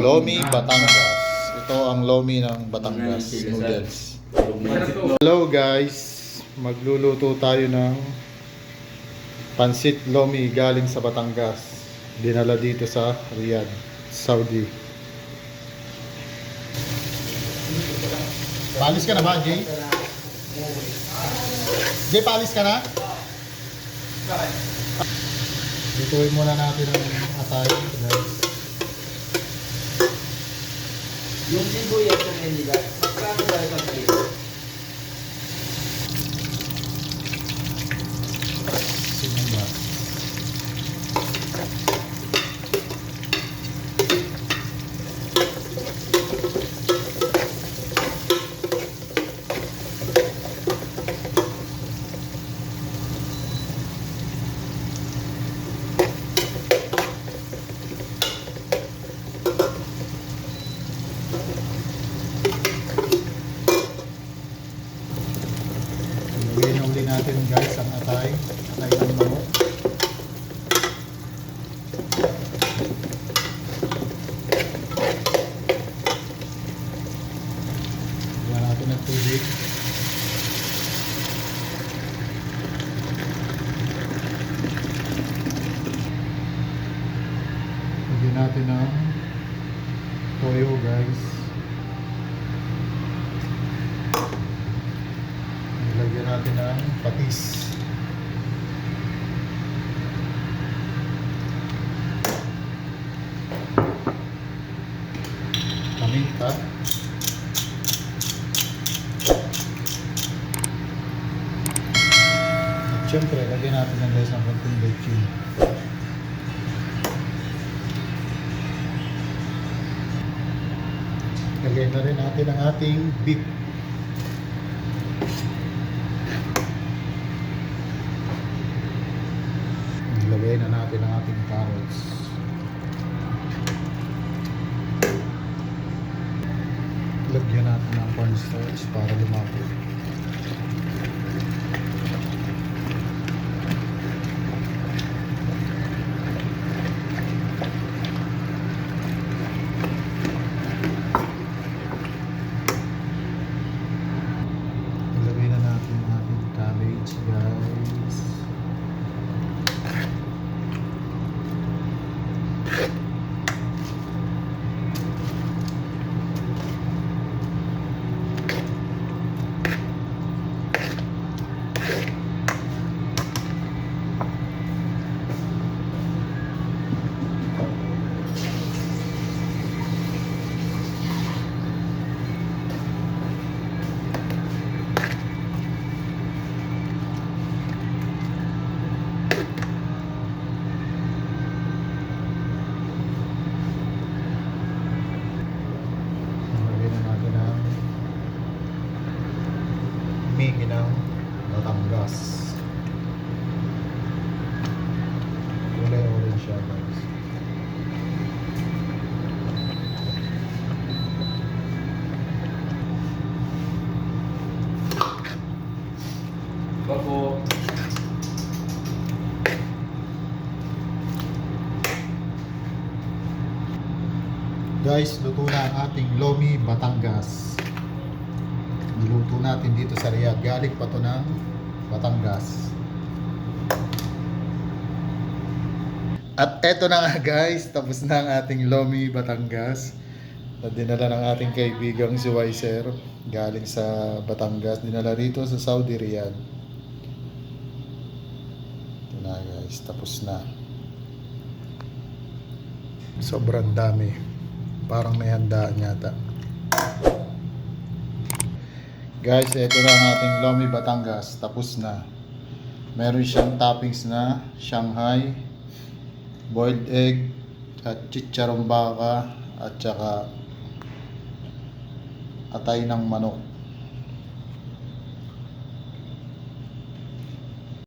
Lomi Batangas. Ito ang Lomi ng Batangas noodles. Hello guys, magluluto tayo ng pansit Lomi galing sa Batangas. Dinala dito sa Riyadh, Saudi. Palis ka na ba, Jay? Jay, palis ka na? Lutuin muna natin ang atay, guys. Yung sibuyas ng Manila, magkano ba isang kilo? Sinumba. Ilagay na uli natin guys ang atay. Atay ng manok. Lagyan natin ng tubig. Lagyan natin ng toyo guys. Lagyan natin ng patis. Paminta. At syempre, lagyan natin ng guys ng konting bacon. Lagyan na rin natin ang ating beef. Ilagay na natin ang ating carrots. Ng cornstarch para lumapot. Miki ng Batangas. Kulay orange siya guys. Bako. Guys, luto na ang ating Lomi Batangas. Niluto natin dito sa Riyadh. Galing pa to ng Batangas. At eto na nga guys, tapos na ang ating Lomi Batangas. Na dinala ng ating kaibigang si Weiser. Galing sa Batangas. Dinala rito sa Saudi Riyadh. Ito na guys, tapos na. Sobrang dami. Parang may handaan yata. Guys, ito na ang ating Lomi Batangas. Tapos na. Meron siyang toppings na Shanghai, boiled egg, at chicharong baka, at saka atay ng manok.